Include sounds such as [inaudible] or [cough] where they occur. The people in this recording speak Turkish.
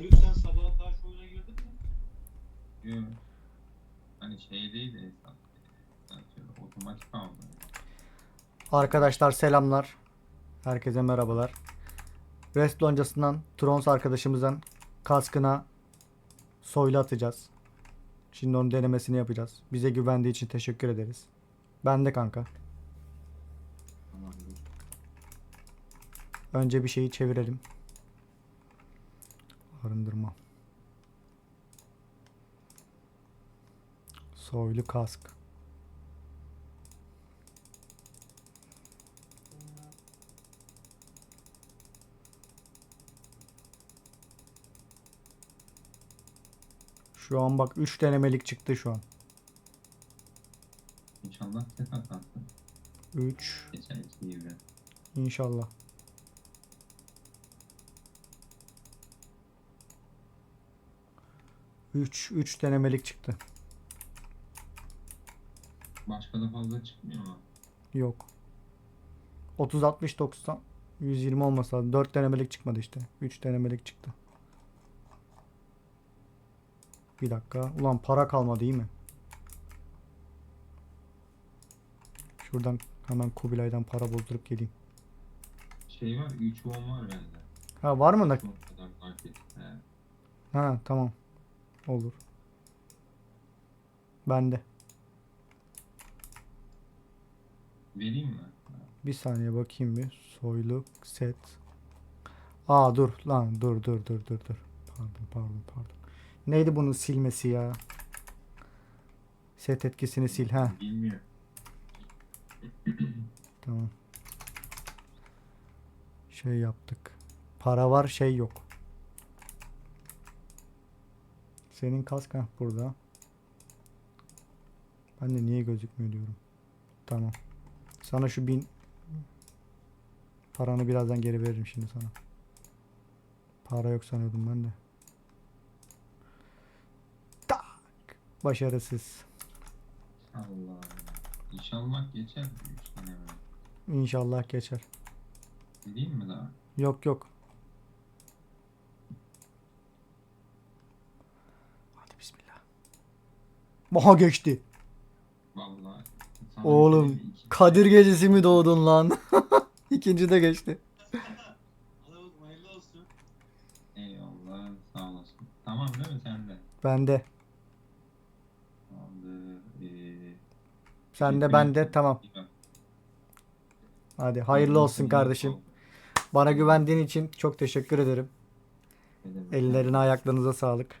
Haluk sen sabah karşı oyuna girdin mi? Yok. Hani şey değil de hesap. Şöyle otomatik aldım. Arkadaşlar selamlar. Herkese merhabalar. Rest loncasından Trons arkadaşımızın kaskına soylu atacağız. Şimdi onun denemesini yapacağız. Bize güvendiği için teşekkür ederiz. Ben de kanka. Tamamdır. Önce bir şeyi çevirelim. Arındırma. Soylu kask. Şu an bak 3 denemelik çıktı şu an. İnşallah tek atarsın. 3 Geçen iki gibi. inşallah. Üç, üç denemelik çıktı. Başka da fazla çıkmıyor mu? Yok. 30 60 90 120 olmasa lazım. 4 denemelik çıkmadı işte. 3 denemelik çıktı. Bir dakika. Ulan para kalmadı iyi mi? Şuradan hemen Kubilay'dan para bozdurup geleyim. Şey var 3 won var bende. Ha var mı? 3. He. Ha tamam. Olur. Bende. Vereyim mi? Bir saniye bakayım bir. Soylu set. Aa dur lan dur dur dur dur dur. Pardon pardon pardon. Neydi bunun silmesi ya? Set etkisini sil ha. Bilmiyor. Tamam. Şey yaptık. Para var şey yok. Senin kask ha burada. Ben de niye gözükmüyor diyorum. Tamam. Sana şu bin paranı birazdan geri veririm şimdi sana. Para yok sanıyordum ben de. Tak. Başarısız. Allah. İnşallah geçer. 3 tane var. İnşallah geçer. Vereyim mi daha? Yok yok. Hadi bismillah. Aha geçti. Vallahi. sana Oğlum Kadir gecesi mi doğdun lan? [laughs] İkinci de geçti. Bakalım hayırlı olsun. Eyvallah. Sağ olasın. Tamam değil mi sende? Bende. Tamamdır. Ee, Sen de teşekkür bende tamam. İyi bak. Hadi hayırlı olsun kardeşim. Bana güvendiğin için çok teşekkür ederim. Ellerine ayaklarınıza sağlık.